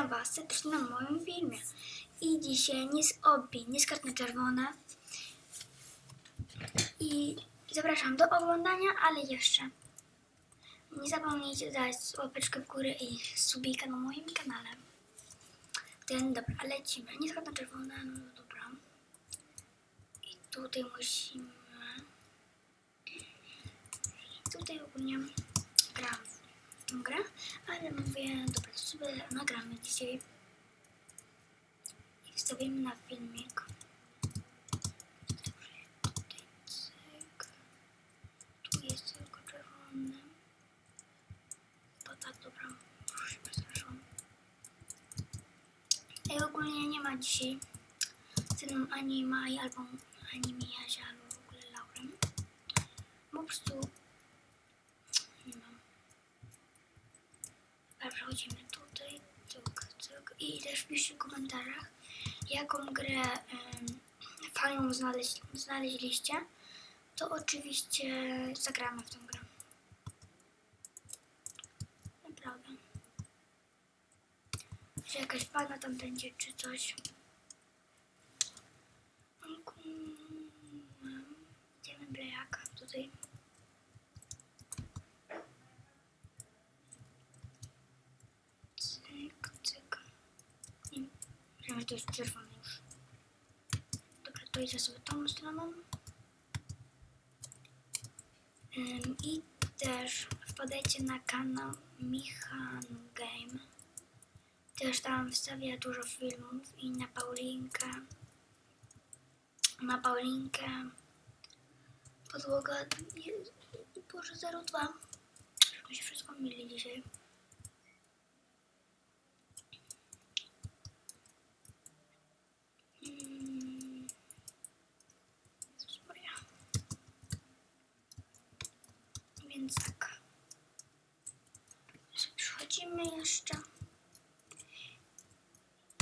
Witam Was serdecznie na moim filmie. I dzisiaj nie z obi, nie z na czerwone. I zapraszam do oglądania, ale jeszcze nie zapomnijcie dać łapeczkę w górę i subika na moim kanale. Ten, dobra, lecimy. Nie z na czerwone, no dobra. I tutaj musimy... Tutaj ogólnie tą grę, ale mówię, dobra, to sobie nagramy dzisiaj i wstawimy na filmik. Tak. I ogólnie nie ma dzisiaj ze mną ani Mai, albo ani Mijasia, albo w ogóle Laurem. Po prostu nie mam. Dobra, przechodzimy tutaj. I też piszcie w komentarzach, jaką grę em, fajną znaleźć, znaleźliście. To oczywiście zagramy w tę grę. Naprawdę. Czy jakaś fana tam będzie, czy coś. Idziemy blejaka tutaj. Cyk, cyk. Nie wiem, że to jest czerwony już. Dobra, to idę sobie tą stroną. I też wpadajcie na kanał Michan Game. Też tam wstawię dużo filmów i na Paulinkę. Na Paulinkę. Podłoga. Boże 02. Wszystko się wszystko myli dzisiaj. Mm. Jezus Maria. Więc tak. Przechodzimy jeszcze.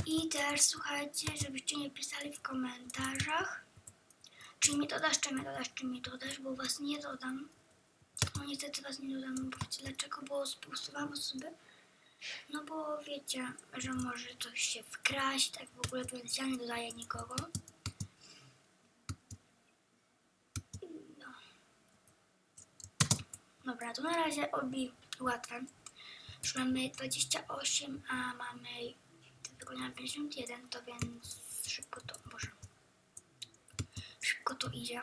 I też słuchajcie, żebyście nie pisali w komentarzach, czy mnie dodasz, czy mnie dodasz, czy mnie dodasz, bo was nie dodam. No niestety was nie dodam, bo wiecie dlaczego, bo spustowałam osoby. No bo wiecie, że może coś się wkraść, tak w ogóle więc ja nie dodaję nikogo. No. Dobra, to na razie obi łatwe. Już mamy 28, a mamy wykonałem 51, to więc szybko to, boże, szybko to idzie.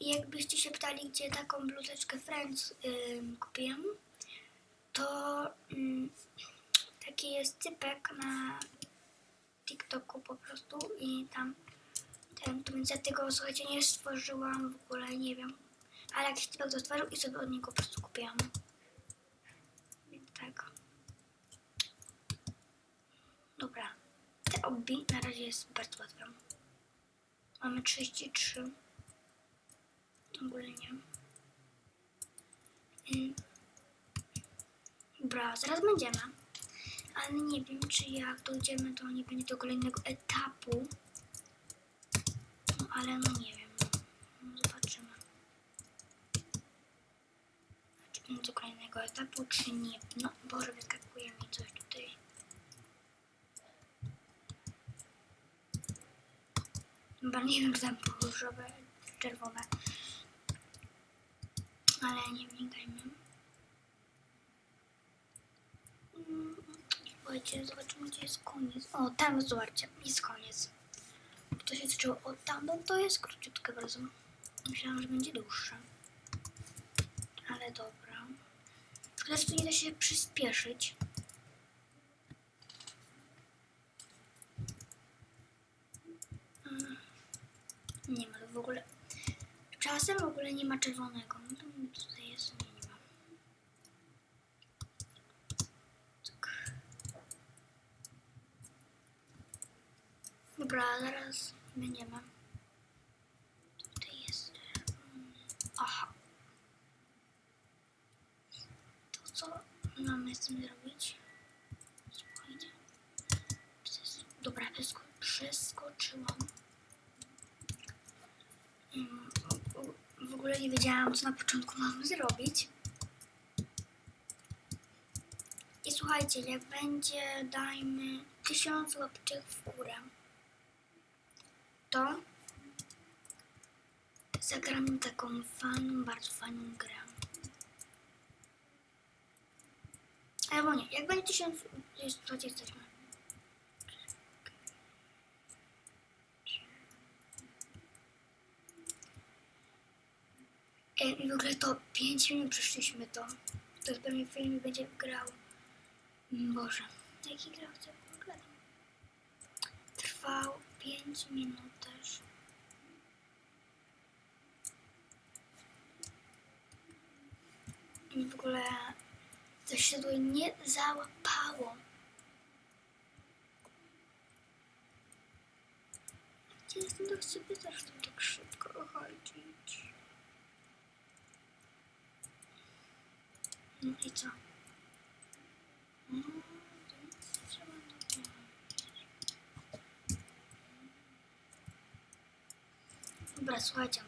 I jakbyście się pytali, gdzie taką bluzeczkę Friends ym, kupiłem, to ym, taki jest typek na TikToku po prostu i tam ten, to więc ja tego słuchajcie nie stworzyłam w ogóle, nie wiem. Ale jakiś typek to stworzył i sobie od niego po prostu kupiłam. Więc tak. Dobra. Te obi na razie jest bardzo łatwe. Mamy 33. Ogólnie. Ym. Dobra, zaraz będziemy. Ale nie wiem, czy jak dojdziemy, to nie będzie do kolejnego etapu. No, ale no nie wiem. No, zobaczymy. Czy będzie kolejnego etapu, czy nie. No, Boże, wyskakuje mi coś tutaj. Chyba nie wiem, czy tam różowe, czerwone. Ale nie wnikajmy. Mm, Słuchajcie, zobaczymy, gdzie jest koniec. O, tam, zobaczcie, jest koniec. To się zaczęło od tam, bo to jest króciutkie bardzo. Myślałam, że będzie dłuższe. Ale dobra. Że tu nie da się przyspieszyć. Mm, Nie ma w ogóle. Czasem w ogóle nie ma czerwonego. No to tutaj jest, nie, nie ma. Tak. Dobra, zaraz będziemy. Tutaj jest czerwony. Aha. To co mamy z tym zrobić? Spokojnie. Dobra, przesko- przeskoczyłam. Mm, W ogóle nie wiedziałam, co na początku mam zrobić. I słuchajcie, jak będzie, dajmy tysiąc łapczych w górę, to zagramy taką fajną, bardzo fajną grę. Albo nie, jak będzie tysiąc, jest, słuchajcie, jesteśmy. I w ogóle to 5 minut przeszliśmy to. To pewnie film będzie grał. Mm, Boże, jaki grał co w ogóle? Trwał 5 minut też. I w ogóle coś się tutaj nie załapało. Gdzie jestem, to chcę też tam tak szybko chodzić. No i co? Dowiedzieć. Dobra, słuchajcie.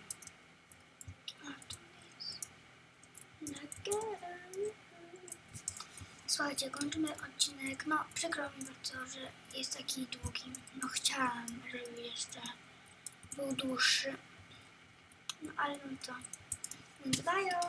A, to jest... Nagel. Słuchajcie, kończymy odcinek. No, przykro mi bardzo, że jest taki długi. No, chciałam, żeby jeszcze był dłuższy. No, ale no to. Więc bye!